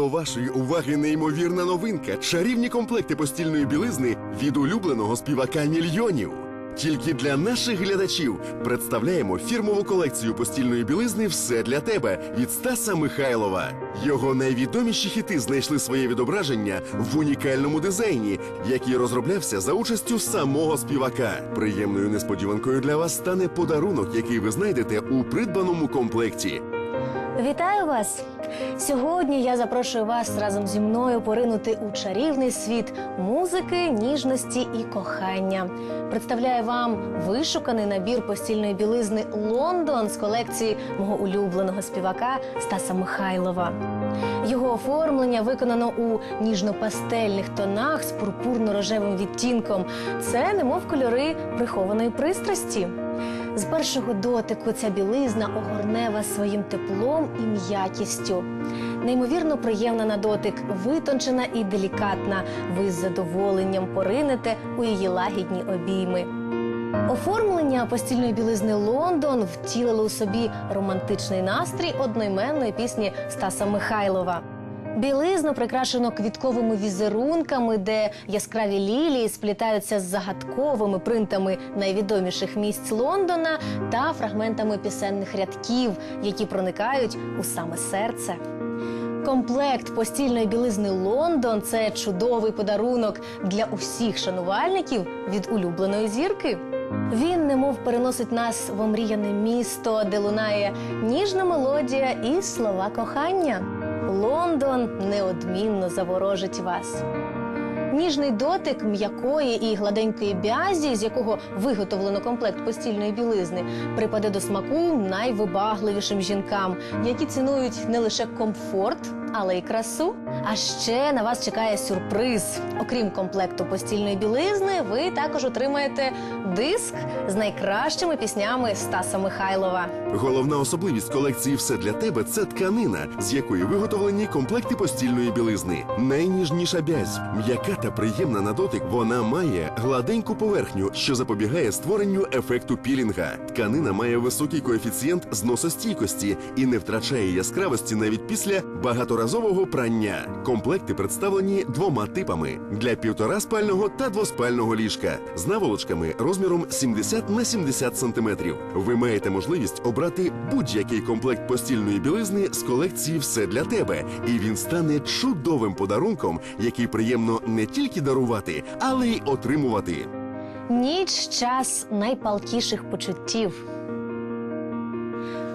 До вашої уваги неймовірна новинка чарівні комплекти постільної білизни від улюбленого співака мільйонів. Тільки для наших глядачів представляємо фірмову колекцію постільної білизни Все для тебе від Стаса Михайлова. Його найвідоміші хіти знайшли своє відображення в унікальному дизайні, який розроблявся за участю самого співака. Приємною несподіванкою для вас стане подарунок, який ви знайдете у придбаному комплекті. Вітаю вас! Сьогодні я запрошую вас разом зі мною поринути у чарівний світ музики, ніжності і кохання. Представляю вам вишуканий набір постільної білизни Лондон з колекції мого улюбленого співака Стаса Михайлова. Його оформлення виконано у ніжно-пастельних тонах з пурпурно-рожевим відтінком. Це немов кольори прихованої пристрасті. З першого дотику ця білизна огорне вас своїм теплом і м'якістю. Неймовірно приємна на дотик, витончена і делікатна. Ви з задоволенням поринете у її лагідні обійми. Оформлення постільної білизни Лондон втілило у собі романтичний настрій одноіменної пісні Стаса Михайлова. Білизну прикрашено квітковими візерунками, де яскраві лілії сплітаються з загадковими принтами найвідоміших місць Лондона та фрагментами пісенних рядків, які проникають у саме серце. Комплект постільної білизни Лондон це чудовий подарунок для усіх шанувальників від улюбленої зірки. Він немов переносить нас в омріяне місто, де лунає ніжна мелодія і слова кохання. Лондон неодмінно заворожить вас. Ніжний дотик м'якої і гладенької бязі, з якого виготовлено комплект постільної білизни, припаде до смаку найвибагливішим жінкам, які цінують не лише комфорт, але й красу. А ще на вас чекає сюрприз. Окрім комплекту постільної білизни, ви також отримаєте диск з найкращими піснями Стаса Михайлова. Головна особливість колекції Все для тебе це тканина, з якої виготовлені комплекти постільної білизни. Найніжніша бязь, м'яка та приємна на дотик, вона має гладеньку поверхню, що запобігає створенню ефекту пілінга. Тканина має високий коефіцієнт зносостійкості і не втрачає яскравості навіть після багаторазового прання. Комплекти представлені двома типами для півтора спального та двоспального ліжка з наволочками розміром 70 на 70 сантиметрів. Ви маєте можливість обрати будь-який комплект постільної білизни з колекції Все для тебе, і він стане чудовим подарунком, який приємно не тільки дарувати, але й отримувати. Ніч час найпалкіших почуттів.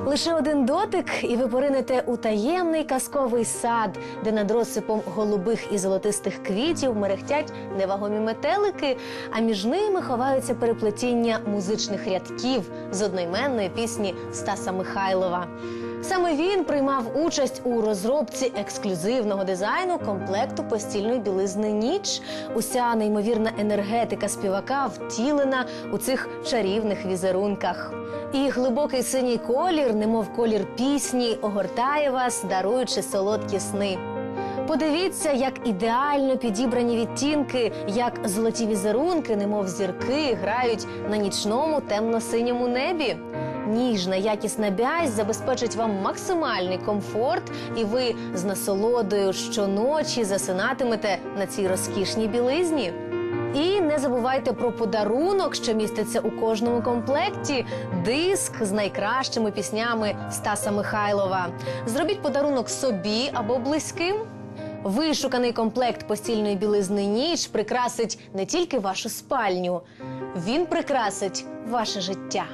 Лише один дотик, і ви поринете у таємний казковий сад, де над розсипом голубих і золотистих квітів мерехтять невагомі метелики, а між ними ховаються переплетіння музичних рядків з одноіменної пісні Стаса Михайлова. Саме він приймав участь у розробці ексклюзивного дизайну комплекту постільної білизни ніч. Уся неймовірна енергетика співака втілена у цих чарівних візерунках. І глибокий синій колір, немов колір пісні, огортає вас, даруючи солодкі сни. Подивіться, як ідеально підібрані відтінки, як золоті візерунки, немов зірки, грають на нічному темно-синьому небі. Ніжна, якісна бязь забезпечить вам максимальний комфорт, і ви з насолодою щоночі засинатимете на цій розкішній білизні. І не забувайте про подарунок, що міститься у кожному комплекті диск з найкращими піснями Стаса Михайлова. Зробіть подарунок собі або близьким. Вишуканий комплект постільної білизни ніч прикрасить не тільки вашу спальню, він прикрасить ваше життя.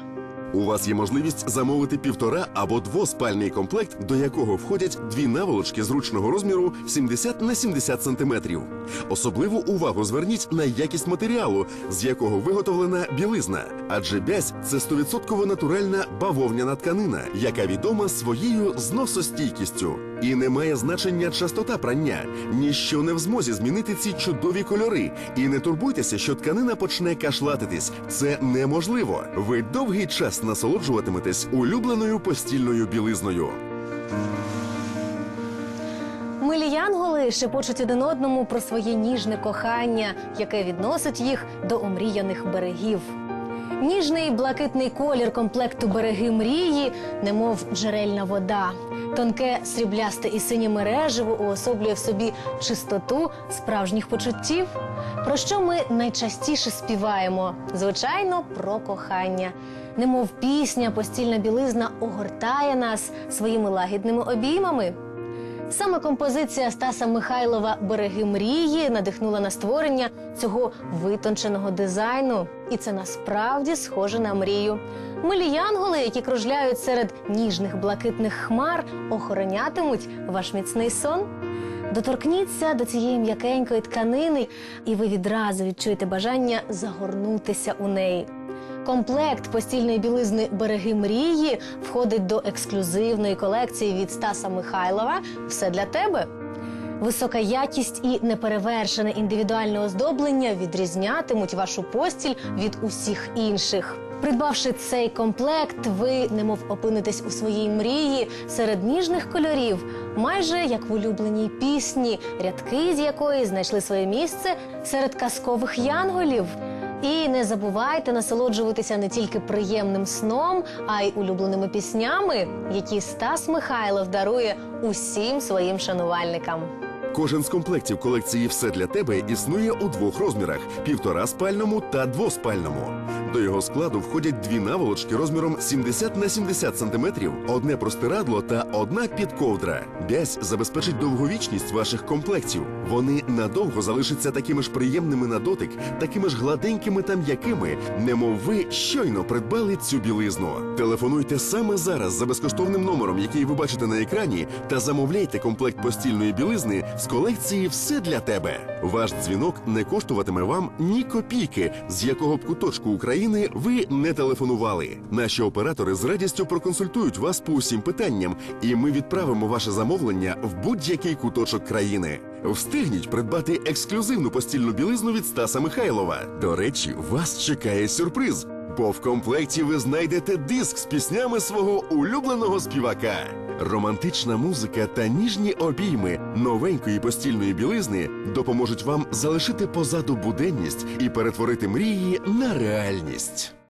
У вас є можливість замовити півтора або двоспальний комплект, до якого входять дві наволочки зручного розміру 70 на 70 сантиметрів. Особливу увагу зверніть на якість матеріалу, з якого виготовлена білизна, адже бязь це 100% натуральна бавовняна тканина, яка відома своєю зносостійкістю. І не має значення частота прання. Ніщо не в змозі змінити ці чудові кольори. І не турбуйтеся, що тканина почне кашлатитись. Це неможливо. Ви довгий час насолоджуватиметесь улюбленою постільною білизною. Милі янголи шепочуть один одному про своє ніжне кохання, яке відносить їх до омріяних берегів. Ніжний блакитний колір комплекту береги мрії, немов джерельна вода. Тонке сріблясте і синє мереживо уособлює в собі чистоту справжніх почуттів. Про що ми найчастіше співаємо? Звичайно, про кохання. Немов пісня, постільна білизна огортає нас своїми лагідними обіймами. Саме композиція Стаса Михайлова Береги мрії надихнула на створення цього витонченого дизайну. І це насправді схоже на мрію. Милі янголи, які кружляють серед ніжних блакитних хмар, охоронятимуть ваш міцний сон. Доторкніться до цієї м'якенької тканини, і ви відразу відчуєте бажання загорнутися у неї. Комплект постільної білизни Береги мрії входить до ексклюзивної колекції від Стаса Михайлова. Все для тебе. Висока якість і неперевершене індивідуальне оздоблення відрізнятимуть вашу постіль від усіх інших. Придбавши цей комплект, ви немов опинитесь у своїй мрії серед ніжних кольорів, майже як в улюбленій пісні, рядки з якої знайшли своє місце серед казкових янголів. І не забувайте насолоджуватися не тільки приємним сном, а й улюбленими піснями, які Стас Михайлов дарує усім своїм шанувальникам. Кожен з комплектів колекції Все для тебе існує у двох розмірах: півтора спальному та двоспальному. До його складу входять дві наволочки розміром 70 на 70 сантиметрів, одне простирадло та одна підковдра. Бязь забезпечить довговічність ваших комплектів. Вони надовго залишаться такими ж приємними на дотик, такими ж гладенькими та м'якими, немов ви щойно придбали цю білизну. Телефонуйте саме зараз за безкоштовним номером, який ви бачите на екрані, та замовляйте комплект постільної білизни з колекції Все для тебе. Ваш дзвінок не коштуватиме вам ні копійки, з якого б куточку України ви не телефонували. Наші оператори з радістю проконсультують вас по усім питанням, і ми відправимо ваше замовлення в будь-який куточок країни. Встигніть придбати ексклюзивну постільну білизну від Стаса Михайлова. До речі, вас чекає сюрприз. Бо в комплекті ви знайдете диск з піснями свого улюбленого співака. Романтична музика та ніжні обійми новенької постільної білизни допоможуть вам залишити позаду буденність і перетворити мрії на реальність.